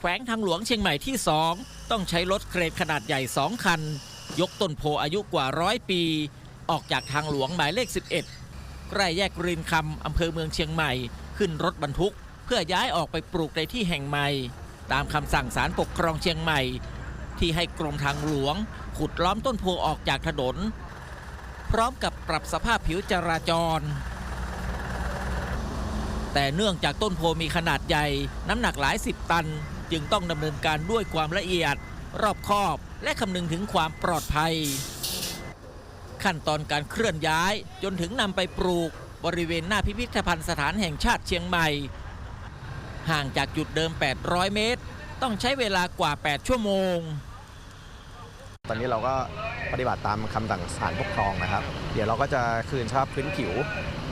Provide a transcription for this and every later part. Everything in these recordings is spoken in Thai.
แขวงทางหลวงเชียงใหม่ที่ 2 ต้องใช้รถเครนขนาดใหญ่ 2 คัน ยกต้นโพอายุกว่าร้อยปี ออกจากทางหลวงหมายเลข 11 ใกล้แยกรินคำอำเภอเมืองเชียงใหม่ ขึ้นรถบรรทุก เพื่อย้ายออกไปปลูกในที่แห่งใหม่ ตามคำสั่งศาลปกครองเชียงใหม่ ที่ให้กรมทางหลวง ขุดล้อมต้นโพออกจากถนน พร้อมกับปรับสภาพผิวจราจรแต่เนื่องจากต้นโพมีขนาดใหญ่ น้ำหนักหลายสิบตัน จึงต้องดำเนินการด้วยความละเอียด รอบคอบและคำนึงถึงความปลอดภัย ขั้นตอนการเคลื่อนย้ายจนถึงนำไปปลูกบริเวณหน้าพิพิธภัณฑ์สถานแห่งชาติเชียงใหม่ ห่างจากจุดเดิม 800 เมตร ต้องใช้เวลากว่า 8 ชั่วโมง ตอนนี้เราก็ปฏิบัติตามคำสั่งศาลปกครองนะครับ เดี๋ยวเราก็จะคืนสภาพพื้นผิว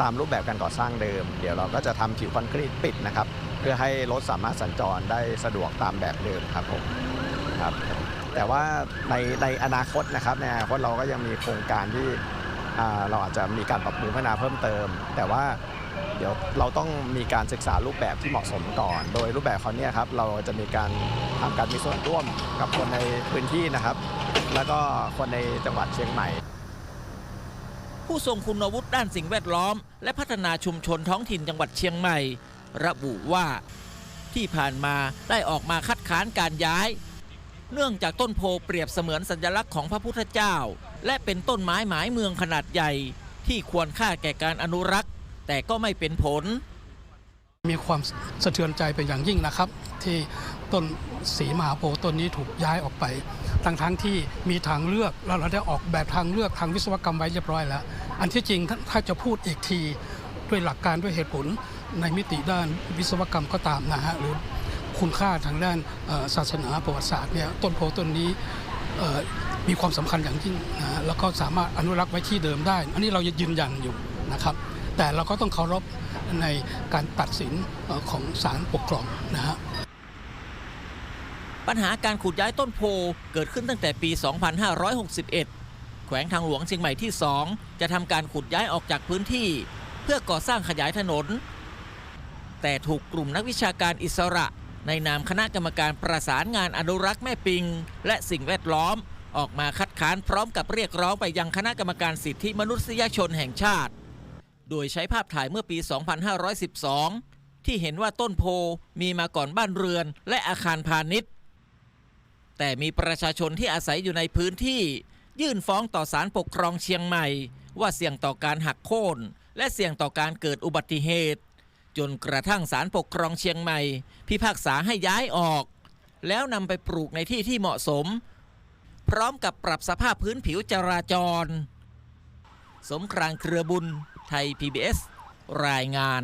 ตามรูปแบบการก่อสร้างเดิม เดี๋ยวเราก็จะทำผิวคอนกรีตปิดนะครับ พื่อให้รถสามารถสัญจรได้สะดวกตามแบบเดิมครับผมครับแต่ว่าในในอนาคตนะครับในอนาคตเราก็ยังมีโครงการที่เราอาจจะมีการปรับปรุงพัฒนาเพิ่มเติม แต่ว่าเดี๋ยวเราต้องมีการศึกษารูปแบบที่เหมาะสมก่อน โดยรูปแบบเขาเนี่ยครับเราจะมีการทำการมีส่วนร่วมกับคนในพื้นที่นะครับ แล้วก็คนในจังหวัดเชียงใหม่ ผู้ทรงคุณวุฒิด้านสิ่งแวดล้อม และพัฒนาชุมชนท้องถิ่นจังหวัดเชียงใหม่ ระบุว่าที่ผ่านมาได้ออกมาคัดค้านการย้าย เนื่องจากต้นโพเปรียบเสมือนสัญลักษณ์ของพระพุทธเจ้า และเป็นต้นไม้หมายเมืองขนาดใหญ่ ที่ควรค่าแก่การอนุรักษ์ แต่ก็ไม่เป็นผล มีความสะเทือนใจเป็นอย่างยิ่งนะครับ ที่ต้นสีมหาโพธิ์ต้นนี้ถูกย้ายออกไป ทั้งทั้งที่มีทางเลือกแล้วเราได้ออกแบบทางเลือกทางวิศวกรรมไว้เรียบร้อยแล้ว อันที่จริงถ้าจะพูดอีกทีด้วยหลักการด้วยเหตุผล ในมิติด้านวิศวกรรมก็ตามนะฮะหรือคุณค่าทางด้านศาสนาประวัติศาสตร์เนี่ยต้นโพต้นนี้มีความสำคัญอย่างยิ่งนะแล้วก็สามารถอนุรักษ์ไว้ที่เดิมได้ อันนี้เรายืนยันอยู่นะครับ แต่เราก็ต้องเคารพในการตัดสินของศาลปกครองนะฮะปัญหาการขุดย้ายต้นโพเกิดขึ้นตั้งแต่ปี 2561 แขวงทางหลวงเชียงใหม่ที่ 2 จะทำการขุดย้ายออกจากพื้นที่ เพื่อก่อสร้างขยายถนน แต่ถูกกลุ่มนักวิชาการอิสระ ในนามคณะกรรมการประสานงานอนุรักษ์แม่ปิง และสิ่งแวดล้อม ออกมาคัดค้านพร้อมกับเรียกร้องไปยังคณะกรรมการสิทธิมนุษยชนแห่งชาติ โดยใช้ภาพถ่ายเมื่อปี 2512 ที่เห็นว่าต้นโพมีมาก่อนบ้านเรือนและอาคารพาณิชย์ แต่มีประชาชนที่อาศัยอยู่ในพื้นที่ ยื่นฟ้องต่อศาลปกครองเชียงใหม่ ว่าเสี่ยงต่อการหักโค่นและเสี่ยงต่อการเกิดอุบัติเหตุ จนกระทั่งศาลปกครองเชียงใหม่ พิพากษาให้ย้ายออก แล้วนำไปปลูกในที่ที่เหมาะสม พร้อมกับปรับสภาพพื้นผิวจราจร สมครานเครือบุญ ไทย PBS รายงาน